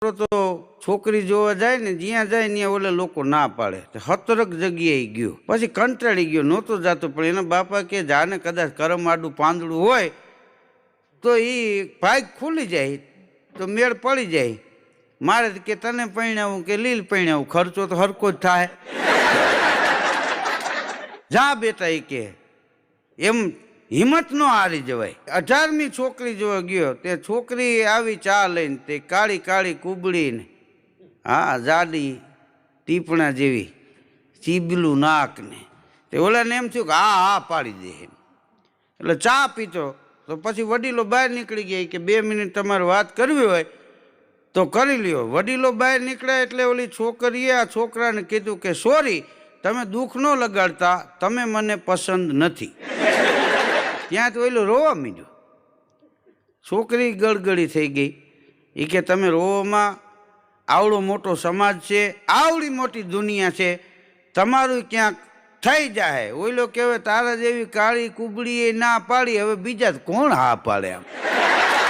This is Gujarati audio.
તો છોકરી જોવા જાય ને, જ્યાં જાય ત્યાં ઓલે લોકો ના પાડે. હતરક જગ્યાએ ગયો. પછી કંટાળી ગયો, નહોતો જતો, પણ એના બાપા કે જાને કદાચ કરમ આડું પાંદડું હોય, તો એ ભાગ ખુલી જાય, તો મેળ પડી જાય. મારે કે તને પૈણાવું કે લીલ પૈણાવું ખર્ચો તો હરકો જ થાય. જા બેટા એ કે. એમ હિંમત નો હારી જવાય. અઢારમી છોકરી જોવા ગયો, તે છોકરી આવી ચા લઈને તે કાળી કાળી કુબડીને હા, જાડી ટીપણા જેવી ચીબલું નાક ને તે ઓલાને એમ થયું કે હા હા, પાડી દે એટલે ચા પીતો તો પછી વડીલો બહાર નીકળી ગયા કે બે મિનિટ તમારે વાત કરવી હોય, તો કરી લ્યો. વડીલો બહાર નીકળ્યા એટલે ઓલી છોકરીએ આ છોકરાને કીધું કે, સોરી, તમે દુઃખ ન લગાડતા, તમે મને પસંદ નથી. ત્યાં તો ઓલું રોવા માંડ્યું. છોકરી ગળગળી થઈ ગઈ. એ કે, તમે રોવામાં આવડો મોટો સમાજ છે, આવડી મોટી દુનિયા છે, તમારું ક્યાંક થઈ જાય ઓઈલો કહેવાય તારા જેવી કાળી કુબડીએ ના પાડી, હવે બીજા કોણ હા પાડે આમ?